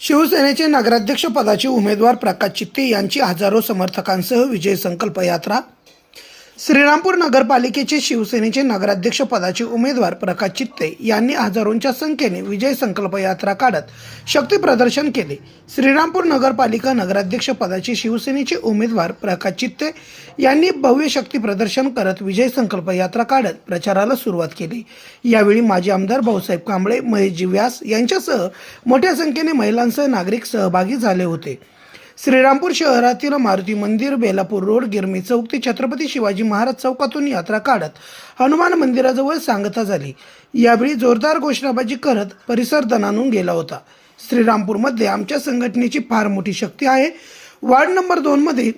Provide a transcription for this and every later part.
शिवसेनेचे नगराध्यक्षपदाचे उमेदवार प्रकाश चित्ते यांची हजारो समर्थकांसह विजय संकल्प यात्रा श्रीरामपूर नगरपालिकेचे शिवसेनेचे नगराध्यक्ष पदाचे उमेदवार प्रकाश चित्ते यांनी हजारोंच्या संख्येने विजय संकल्प यात्रा काढत शक्ती प्रदर्शन केले. श्रीरामपूर नगरपालिका नगराध्यक्ष पदाचे शिवसेनेचे उमेदवार प्रकाश चित्ते यांनी भव्य शक्ती प्रदर्शन करत विजय संकल्प यात्रा काढत प्रचाराला सुरुवात केली. यावेळी माजी आमदार भाऊसाहेब कांबळे महेशजी व्यास यांच्यासह मोठ्या संख्येने महिलांसह नागरिक सहभागी झाले होते. श्रीरामपूर शहरातील मारुती मंदिर बेलापूर रोड गिरमी चौक ते छत्रपती शिवाजी महाराज चौकातून यात्रा काढत हनुमान मंदिराजवळ सांगता झाली. यावेळी जोरदार घोषणाबाजी करत परिसर दणानून गेला होता. श्रीरामपूरमध्ये आमच्या संघटनेची फार मोठी शक्ती आहे. वार्ड नंबर दोनमध्ये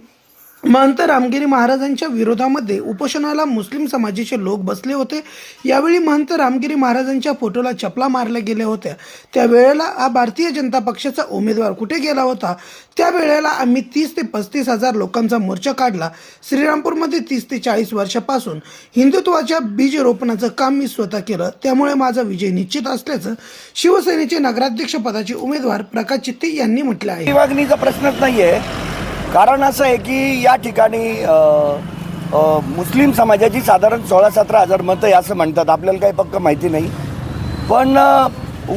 महंत रामगिरी महाराजांच्या विरोधामध्ये उपोषणाला मुस्लिम समाजाचे लोक बसले होते. यावेळी महंत रामगिरी महाराजांच्या फोटोला चपला मारल्या गेल्या होत्या. त्यावेळेला हा भारतीय जनता पक्षाचा उमेदवार कुठे गेला होता? त्यावेळेला आम्ही तीस ते पस्तीस हजार लोकांचा मोर्चा काढला. श्रीरामपूरमध्ये तीस ते चाळीस वर्षापासून हिंदुत्वाच्या बीज रोपणाचं काम मी स्वतः केलं. त्यामुळे माझा विजय निश्चित असल्याचं शिवसेनेचे नगराध्यक्ष पदाचे उमेदवार प्रकाश चित्ते यांनी म्हटलं आहे. विभागणीचा प्रश्नच नाही आहे कारण असं आहे की या ठिकाणी मुस्लिम समाजाची साधारण सोळा सतरा हजार मतं आहे असं म्हणतात. आपल्याला काही पक्क माहिती नाही. पण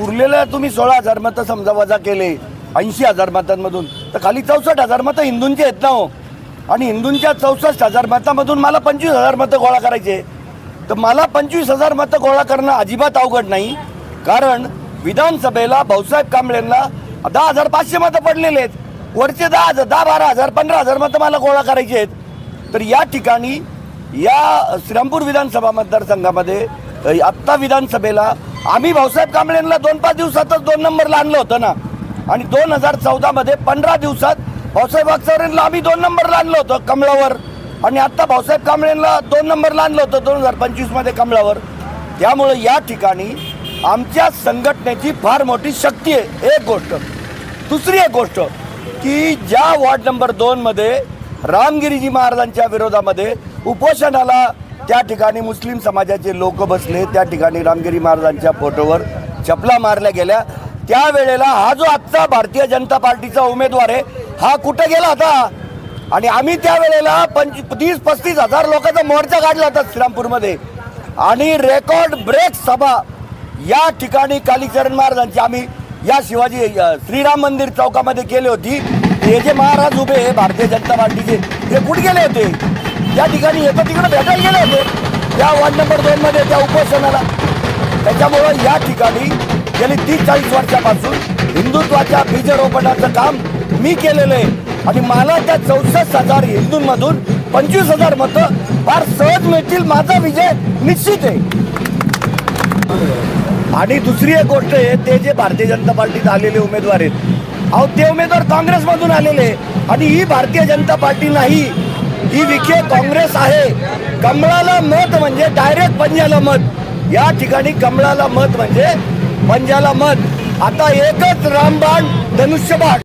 उरलेलं तुम्ही सोळा हजार मतं समजा वजा केले ऐंशी हजार मतांमधून तर खाली चौसष्ट हजार मतं हिंदूंची आहेत ना हो. आणि हिंदूंच्या चौसष्ट हजार मतामधून मला पंचवीस हजार मतं गोळा करायचे. तर मला पंचवीस हजार मतं गोळा करणं अजिबात अवघड नाही. कारण विधानसभेला भाऊसाहेब कांबळेंना दहा हजार पाचशे मतं पडलेले आहेत. वरचे दहा हजार दहा बारा हजार पंधरा हजार मतं मला गोळा करायचे आहेत. तर या ठिकाणी या श्रीरामपूर विधानसभा मतदारसंघामध्ये आत्ता विधानसभेला आम्ही भाऊसाहेब कांबळेंना दोन पाच दिवसातच दोन नंबरला आणलं होतं ना. आणि दोन हजार चौदामध्ये पंधरा दिवसात भाऊसाहेब वागचौरेंना आम्ही दोन नंबरला आणलं होतं कमळावर. आणि आत्ता भाऊसाहेब कांबळेंना दोन नंबरला आणलं होतं दोन हजार पंचवीसमध्ये कमळावर. त्यामुळं या ठिकाणी आमच्या संघटनेची फार मोठी शक्ती आहे. एक गोष्ट. दुसरी एक गोष्ट. की ज्या वॉर्ड नंबर दोनमध्ये रामगिरीजी महाराजांच्या विरोधामध्ये उपोषणाला त्या ठिकाणी मुस्लिम समाजाचे लोक बसले त्या ठिकाणी रामगिरी महाराजांच्या फोटोवर चपला मारल्या गेल्या. त्यावेळेला हा जो आजचा भारतीय जनता पार्टीचा उमेदवार आहे हा कुठं गेला होता? आणि आम्ही त्यावेळेला पंच तीस पस्तीस हजार लोकांचा मोर्चा काढला होता श्रीरामपूरमध्ये. आणि रेकॉर्ड ब्रेक सभा या ठिकाणी कालीचरण महाराजांची आम्ही या शिवाजी श्रीराम मंदिर चौकामध्ये केली होती. हे जे महाराज उभे आहे भारतीय जनता पार्टीचे ते कुठे गेले होते? त्या ठिकाणी येतं तिकडे भेटायला गेले होते. त्या वॉर्ड नंबर दोनमध्ये त्या उपोषणाला. त्याच्यामुळं या ठिकाणी गेली तीस चाळीस वर्षापासून हिंदुत्वाच्या बीजरोपणाचं काम मी केलेलं आहे. आणि मला त्या चौसष्ट हजार हिंदूंमधून पंचवीस हजार मतं फार सहज मिळतील माझा विजय निश्चित आहे. आणि दुसरी एक गोष्ट आहे ते जे भारतीय जनता पार्टीत आलेले उमेदवार आहेत. अहो ते उमेदवार काँग्रेसमधून आलेले आणि ही भारतीय जनता पार्टी नाही ही विखे काँग्रेस आहे. कमळाला मत म्हणजे डायरेक्ट पंजाला मत. या ठिकाणी कमळाला मत म्हणजे पंजाला मत. आता एकच रामबाण धनुष्यबाण.